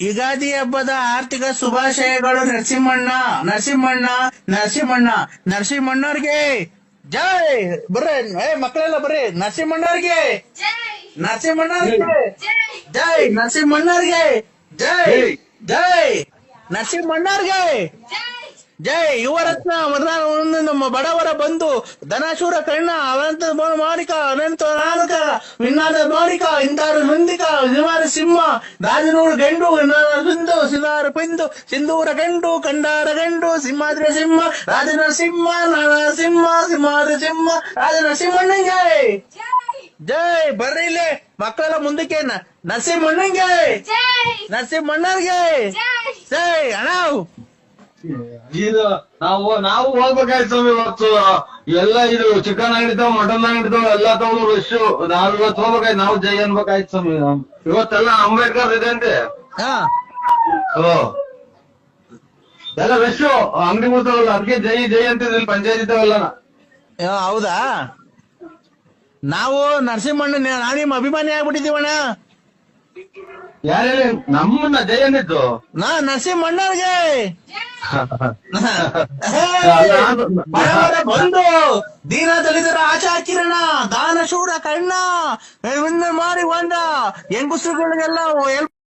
ಯುಗಾದಿ ಹಬ್ಬದ ಆರ್ಥಿಕ ಶುಭಾಶಯಗಳು ನರಸಿಂಹಣ್ಣ ನರಸಿಂಹಣ್ಣ ನರಸಿಂಹಣ್ಣ, ನರಸಿಂಹಣ್ಣವ್ರಿಗೆ. ಜೈ ಬರ್ರಿ, ಏ, ಮಕ್ಕಳೆಲ್ಲ ಬರ್ರಿ, ನರಸಿಂಹಣ್ಣವ್ರಿಗೆ. ನರಸಿಂಹಣ್ಣವ್ರಿಗೆ. ಜೈ ನರಸಿಂಹಣ್ಣವ್ರಿಗೆ. ಜೈ ಜೈ, ನರಸಿಂಹಣ್ಣವ್ರಿಗೆ. ಜೈ ಯುವರತ್ನ ಒಂದು ನಮ್ಮ ಬಡವರ ಬಂಧು ಧನಶೂರ ಕಣ್ಣ ಅನಂತ ಮಾಣಿಕ ಅನಂತ ನಾನಕ ವಿನ್ನಾದ ಮಾಣಿಕ ಇಂದಾರು ನಂದಿಕ ವಿಮಾನ ಸಿಂಹ ರಾಜನೂರು ಗಂಡು ಸಿಂಧು ಸಿನಾರ ಪಿಂದು ಸಿಂಧೂರ ಗಂಡು ಕಂಡಾರ ಗಂಡು ಸಿಂಹಾದ್ರ ಸಿಂಹ ರಾಜನ ಸಿಂಹ ನಾನ ಸಿಂಹ ಸಿಂಹಾದ್ರ ಸಿಂಹ ರಾಜನ ಸಿಂಹಣ್ಣ ಜೈ ಜೈ ಇಲ್ಲಿ ಮಕ್ಕಳೆಲ್ಲ ಮುಂದಕ್ಕೆ ನ- ನರಸಿಂಹಣ್ಣಂಗೆ. ನರಸಿಂಹಣ್ಣವ್ರಿಗೆ ಜೈ ಅಣ್ಣ ಇದು ನಾವು ನಾವು ಹೋಗ್ಬೇಕಾಯ್ತು ಸ್ವಾಮಿ ಇವತ್ತು. ಎಲ್ಲ ಇದು ಚಿಕನ್ ಅಂಗಡಿತಾವ ಮಟನ್ ಅಂಗಡಿತಾವ ಎಲ್ಲ ತಗೊಂಡು ರಶ್ ನಾವ್ ಇವತ್ತು ಹೋಗ್ಬೇಕಾಯ್ತು ನಾವು ಜೈ ಅನ್ಬೇಕಾಯ್ತು ಸ್ವಾಮಿ. ಇವತ್ತೆಲ್ಲ ಅಂಬೇಡ್ಕರ್ ಇದೆ ಅಂತೆ. ಎಲ್ಲ ರಶ್ ಅಂಗಡಿ ಬರ್ತಾವಲ್ಲ ಅದಕ್ಕೆ ಜೈ ಜೈ ಅಂತ ಪಂಚಾಯತ್ ಇದ್ದಾವಲ್ಲ. ಹೌದಾ? ನಾವು ನರಸಿಂಹಣ್ಣ ನಾನು ನಿಮ್ಮ ಅಭಿಮಾನಿ ಆಗ್ಬಿಟ್ಟಿದೀವಣ್ಣ ಯಾರು ನಮ್ಮನ್ನ ಜಯ ಅಂದಿದ್ದು? ನಾ ನರಸಿಂಹಣ್ಣವ್ರಿಗೆ. ಬಂದು ದೀನ ದಲಿತರ ಆಚಾರ ಕಿರಣ ದಾನ ಶೂರ ಕಣ್ಣ ಮಾಡಿ ಒಂದ ಹೆಂಗುಸ್ರುಗಳಿಗೆಲ್ಲ